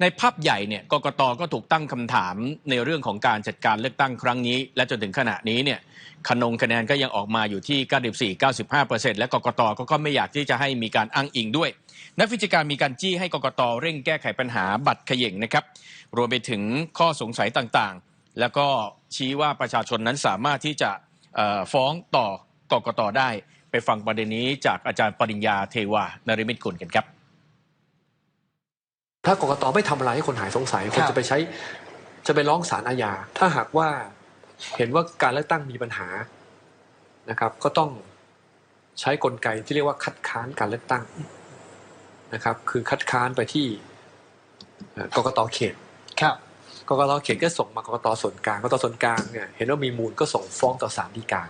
ในภาพใหญ่เนี่ยกกตก็ถูกตั้งคำถามในเรื่องของการจัดการเลือกตั้งครั้งนี้ และจนถึงขณะนี้เนี่ยคะนงคะแนนก็ยังออกมาอยู่ที่ 94 95และกกตก็ก็ไม่อยากที่จะให้มีการอ้างอิงด้วย นักวิชาการมีการจี้ให้กกตเร่งแก้ไขปัญหาบัตรเขย่งนะครับรวมไปถึงข้อสงสัยต่างๆ แล้วก็ชี้ว่าประชาชนนั้นสามารถที่จะฟ้องต่อกกตได้ ไปฟังประเด็นนี้จากอาจารย์ปริญญาเทวานริมิตกุลกันครับ ถ้ากกตไม่ทำอะไรให้คนหายสงสัยคนครับจะไปใช้ จะไปร้องศาลอาญาถ้าหากว่าเห็นว่าการเลือกตั้งมีปัญหานะครับ ก็ต้องใช้กลไกที่เรียกว่าคัดค้านการเลือกตั้งนะครับ คือคัดค้านไปที่เอ่อกกตเขตครับกกตเขตก็ส่งมากกตส่วนกลางกกตส่วนกลางเนี่ยเห็นว่ามีมูลก็ส่งฟ้องต่อศาลฎีกา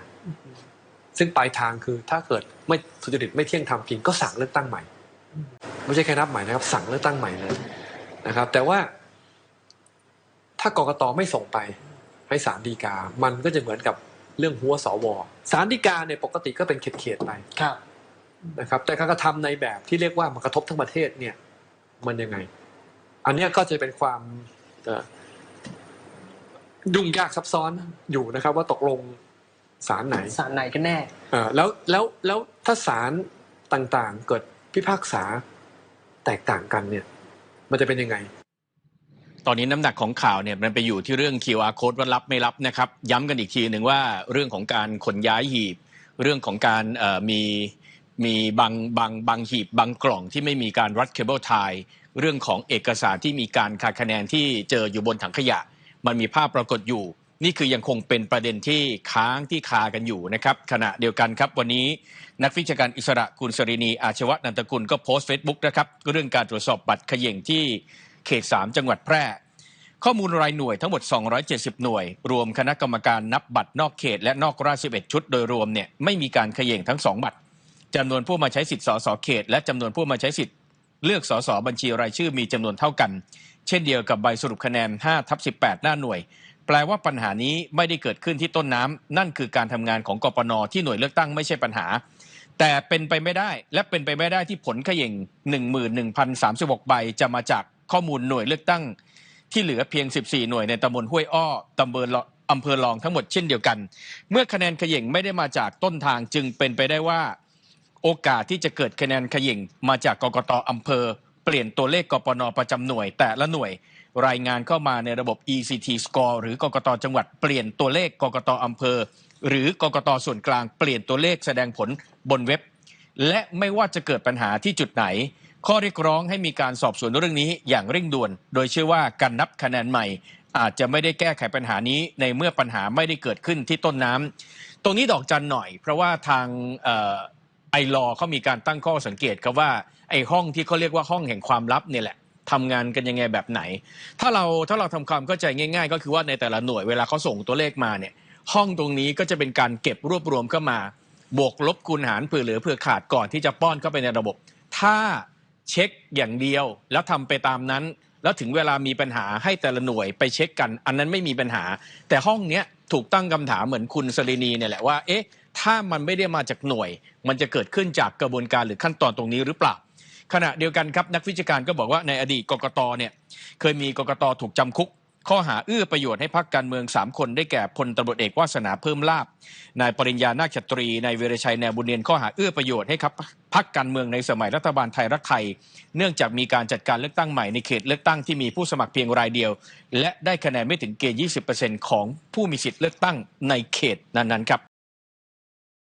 ซึ่งปลายทางคือถ้าเกิดไม่สุจริตไม่เที่ยงธรรมจริงก็สั่งเลือกตั้งใหม่ ไม่ใช่แค่นับใหม่นะครับ สั่งเลือกตั้งใหม่เลยนะครับ แต่ว่า ถ้ากกตไม่ส่งไปให้ศาลฎีกา มันก็จะเหมือนกับเรื่องหัวสวศาลฎีกาเนี่ยปกติก็เป็นเขตๆไปครับนะครับ แต่การกระทำในแบบที่เรียกว่ามันกระทบทั้งประเทศเนี่ย มันยังไง อันเนี้ยก็จะเป็นความเอ่อยุ่งยากซับซ้อนอยู่นะครับ ว่าตกลงศาลไหนสารไหนกันแน่เอ่อแล้วแล้วแล้วถ้าศาลต่างๆ เกิดพิพากษา แตกต่างกันเนี่ย มันจะเป็นยังไง ตอนนี้น้ำหนักของข่าวเนี่ยมันไปอยู่ที่เรื่อง QR code ว่ารับไม่รับนะครับ ย้ำกันอีกทีหนึ่งว่าเรื่องของการขนย้ายหีบ เรื่องของการมีมีบางบางบางหีบบางกล่องที่ไม่มีการรัดเคเบิลไทยเรื่องของเอกสารที่มีการขาดคะแนนที่เจออยู่บนถังขยะ มันมีภาพปรากฏอยู่ นี่คือยังคงเป็นประเด็นที่ค้างที่คากันอยู่นะครับขณะเดียวกันครับวันนี้นักวิชาการอิสระคุณสรินีอาชวะนันตกุลก็โพสต์เฟซบุ๊กนะครับเรื่องการตรวจสอบบัตรเขย่งที่เขต 3 จังหวัดแพร่ ข้อมูลรายหน่วยทั้งหมด 270 หน่วย รวมคณะกรรมการนับบัตรนอกเขต และนอกราช11 ชุดโดยรวมเนี่ยไม่มีการเขย่งทั้ง 2 บัตรจำนวนผู้มาใช้สิทธิ์สสเขต และจำนวนผู้มาใช้สิทธิ์เลือกสสบัญชีรายชื่อมีจำนวนเท่ากัน เช่นเดียวกับใบสรุปคะแนน5ทับ18 หน้าหน่วย แปลว่าปัญหานี้ไม่ได้เกิดขึ้นที่ต้นน้ำนั่นคือการทำงานของกปนที่หน่วยเลือกตั้งไม่ใช่ปัญหา แต่เป็นไปไม่ได้และเป็นไปไม่ได้ที่ผลขย่ง11,036ใบจะมาจากข้อมูลหน่วยเลือกตั้ง ที่เหลือเพียง 14 หน่วยในตำบลห้วยอ้อตำบลอำเภอรองทั้งหมดเช่นเดียวกัน เมื่อคะแนนขย่งไม่ได้มาจากต้นทางจึงเป็นไปได้ว่า โอกาสที่จะเกิดคะแนนขย่งมาจากกกตอำเภอ เปลี่ยนตัวเลขกปนประจำหน่วยแต่ละหน่วย รายงานเข้ามาในระบบ ECT score หรือกกตจังหวัดเปลี่ยนตัวเลขกกตอำเภอ หรือกกตส่วนกลางเปลี่ยนตัวเลขแสดงผลบนเว็บ และไม่ว่าจะเกิดปัญหาที่จุดไหน ข้อเรียกร้องให้มีการสอบสวนเรื่องนี้อย่างเร่งด่วน โดยเชื่อว่าการนับคะแนนใหม่ อาจจะไม่ได้แก้ไขปัญหานี้ในเมื่อปัญหาไม่ได้เกิดขึ้นที่ต้นน้ำตรงนี้ดอกจันหน่อย เพราะว่าทางไอรอเขามีการตั้งข้อสังเกตครับว่าไอห้องที่เขาเรียกว่าห้องแห่งความลับเนี่ยแหละ ทำงานกันยังไงแบบไหน ถ้าเราถ้าเราทำความเข้าใจง่าย ๆ ก็คือว่าในแต่ละหน่วยเวลาเขาส่งตัวเลขมาเนี่ย ห้องตรงนี้ก็จะเป็นการเก็บรวบรวมเข้ามา บวกลบคูณหารเผื่อเหลือเผื่อขาดก่อนที่จะป้อนเข้าไปในระบบ ถ้าเช็คอย่างเดียวแล้วทำไปตามนั้น แล้วถึงเวลามีปัญหาให้แต่ละหน่วยไปเช็คกัน อันนั้นไม่มีปัญหา แต่ห้องเนี้ยถูกตั้งคำถามเหมือนคุณสรินีเนี่ยแหละว่าเอ๊ะถ้ามันไม่ได้มาจากหน่วย มันจะเกิดขึ้นจากกระบวนการหรือขั้นตอนตรงนี้หรือเปล่า ขณะเดียวกันครับนักวิชาการก็บอกว่าในอดีตกกตเนี่ยเคยมีกกตถูกจำคุก ข้อหาเอื้อประโยชน์ให้พักการเมือง 3 คนได้แก่พลตำรวจเอกวาสนาเพิ่มลาบนายปริญญานาคชตรีนายเวรชัยแนวบุญเนียนข้อหาเอื้อประโยชน์ให้ครับพักการเมืองในสมัยรัฐบาลไทยรักไทย เนื่องจากมีการจัดการเลือกตั้งใหม่ในเขตเลือกตั้งที่มีผู้สมัครเพียงรายเดียว และได้คะแนนไม่ถึงเกณฑ์ 20%ของผู้มีสิทธิ์เลือกตั้งในเขตนั้นๆครับ